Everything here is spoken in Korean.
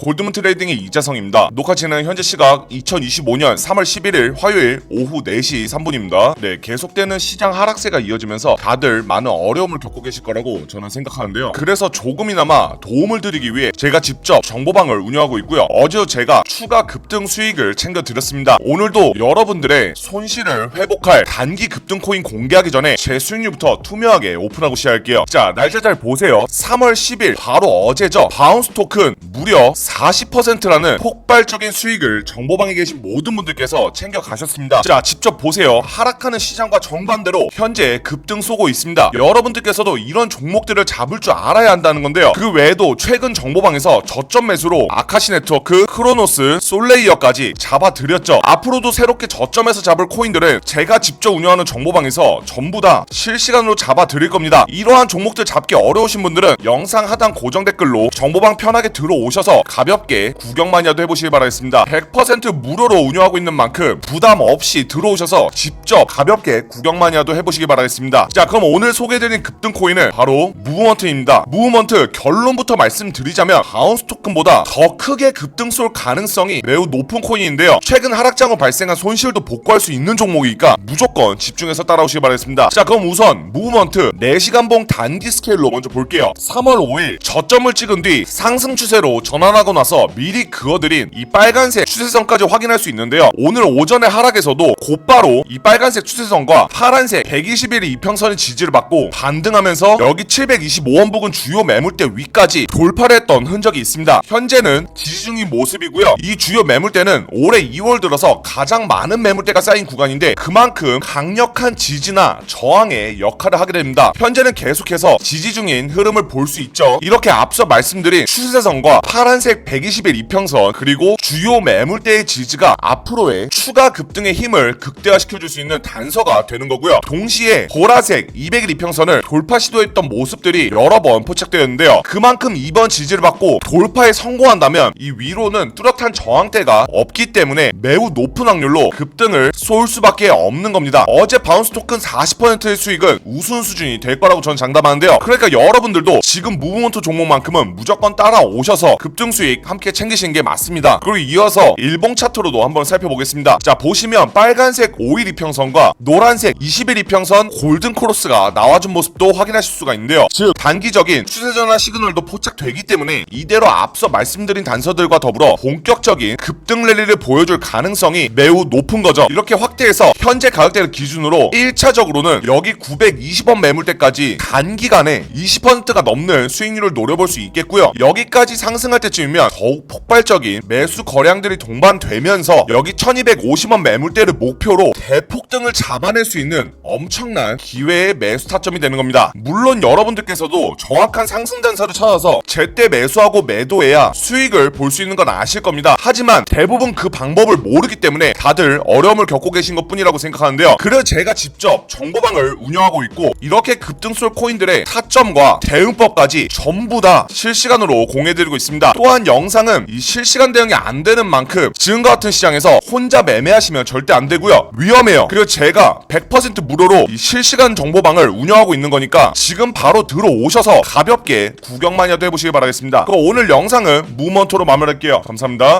골드문 트레이딩의 이자성입니다. 녹화 진행 현재 시각 2025년 3월 11일 화요일 오후 4시 3분입니다. 네, 계속되는 시장 하락세가 이어지면서 다들 많은 어려움을 겪고 계실 거라고 저는 생각하는데요. 그래서 조금이나마 도움을 드리기 위해 제가 직접 정보방을 운영하고 있고요. 어제 제가 추가 급등 수익을 챙겨 드렸습니다. 오늘도 여러분들의 손실을 회복할 단기 급등 코인 공개하기 전에 제 수익률부터 투명하게 오픈하고 시작할게요. 자, 날짜 잘 보세요. 3월 10일 바로 어제죠. 바운스 토큰 무려 40%라는 폭발적인 수익을 정보방에 계신 모든 분들께서 챙겨 가셨습니다. 자, 직접 보세요. 하락하는 시장과 정반대로 현재 급등 쏘고 있습니다. 여러분들께서도 이런 종목들을 잡을 줄 알아야 한다는 건데요. 그 외에도 최근 정보방에서 저점 매수로 아카시 네트워크, 크로노스, 솔레이어까지 잡아드렸죠. 앞으로도 새롭게 저점에서 잡을 코인들은 제가 직접 운영하는 정보방에서 전부 다 실시간으로 잡아드릴 겁니다. 이러한 종목들 잡기 어려우신 분들은 영상 하단 고정 댓글로 정보방 편하게 들어오셔서 가볍게 구경만이라도 해보시길 바라겠습니다. 100% 무료로 운영하고 있는 만큼 부담 없이 들어오셔서 직접 가볍게 구경만이라도 해보시길 바라겠습니다. 자, 그럼 오늘 소개해드린 급등 코인은 바로 무브먼트입니다. 무브먼트 결론부터 말씀드리자면 바운스 토큰보다 더 크게 급등 쏠 가능성이 매우 높은 코인인데요. 최근 하락장으로 발생한 손실도 복구할 수 있는 종목이니까 무조건 집중해서 따라오시길 바라겠습니다. 자, 그럼 우선 무브먼트 4시간봉 단기 스케일로 먼저 볼게요. 3월 5일 저점을 찍은 뒤 상승 추세로 전환하고 나서 미리 그어드린 이 빨간색 추세선까지 확인할 수 있는데요. 오늘 오전에 하락에서도 곧바로 이 빨간색 추세선과 파란색 121의 이평선의 지지를 받고 반등하면서 여기 725원 부근 주요 매물대 위까지 돌파를 했던 흔적이 있습니다. 현재는 지지 중인 모습이고요. 이 주요 매물대는 올해 2월 들어서 가장 많은 매물대가 쌓인 구간인데 그만큼 강력한 지지나 저항의 역할을 하게 됩니다. 현재는 계속해서 지지 중인 흐름을 볼 수 있죠. 이렇게 앞서 말씀드린 추세선과 파란색 120일 이평선 그리고 주요 매물대의 지지가 앞으로의 추가 급등의 힘을 극대화시켜줄 수 있는 단서가 되는 거고요. 동시에 보라색 200일 이평선을 돌파 시도했던 모습들이 여러 번 포착되었는데요. 그만큼 이번 지지를 받고 돌파에 성공한다면 이 위로는 뚜렷한 저항대가 없기 때문에 매우 높은 확률로 급등을 쏠 수밖에 없는 겁니다. 어제 바운스 토큰 40%의 수익은 우순 수준이 될 거라고 저는 장담하는데요. 그러니까 여러분들도 지금 무브먼트 종목만큼은 무조건 따라오셔서 급등 수익 함께 챙기시는 게 맞습니다. 그리고 이어서 일봉 차트로도 한번 살펴보겠습니다. 자 보시면 빨간색 5일 이평선과 노란색 20일 이평선 골든 크로스가 나와준 모습도 확인하실 수가 있는데요. 즉 단기적인 추세 전환 시그널도 포착되기 때문에 이대로 앞서 말씀드린 단서들과 더불어 본격적인 급등 랠리를 보여줄 가능성이 매우 높은 거죠. 이렇게 확대해서 현재 가격대를 기준으로 1차적으로는 여기 920원 매물대까지 단기간에 20%가 넘는 수익률을 노려볼 수 있겠고요. 여기까지 상승할 때쯤 이면 더욱 폭발적인 매수 거량들이 동반되면서 여기 1250원 매물대를 목표로 대폭등을 잡아낼 수 있는 엄청난 기회의 매수 타점이 되는 겁니다. 물론 여러분들께서도 정확한 상승 단서를 찾아서 제때 매수하고 매도해야 수익을 볼 수 있는 건 아실 겁니다. 하지만 대부분 그 방법을 모르기 때문에 다들 어려움을 겪고 계신 것 뿐이라고 생각하는데요. 그래서 제가 직접 정보방을 운영하고 있고 이렇게 급등쏠 코인들의 타점과 대응법까지 전부 다 실시간으로 공유해드리고 있습니다. 또한 영상은 이 실시간 대응이 안 되는 만큼 지금과 같은 시장에서 혼자 매매하시면 절대 안 되고요. 위험 해요. 그리고 제가 100% 무료로 이 실시간 정보방을 운영하고 있는 거니까 지금 바로 들어오셔서 가볍게 구경만이라도 해보시길 바라겠습니다. 그럼 오늘 영상은 무먼토로 마무리할게요. 감사합니다.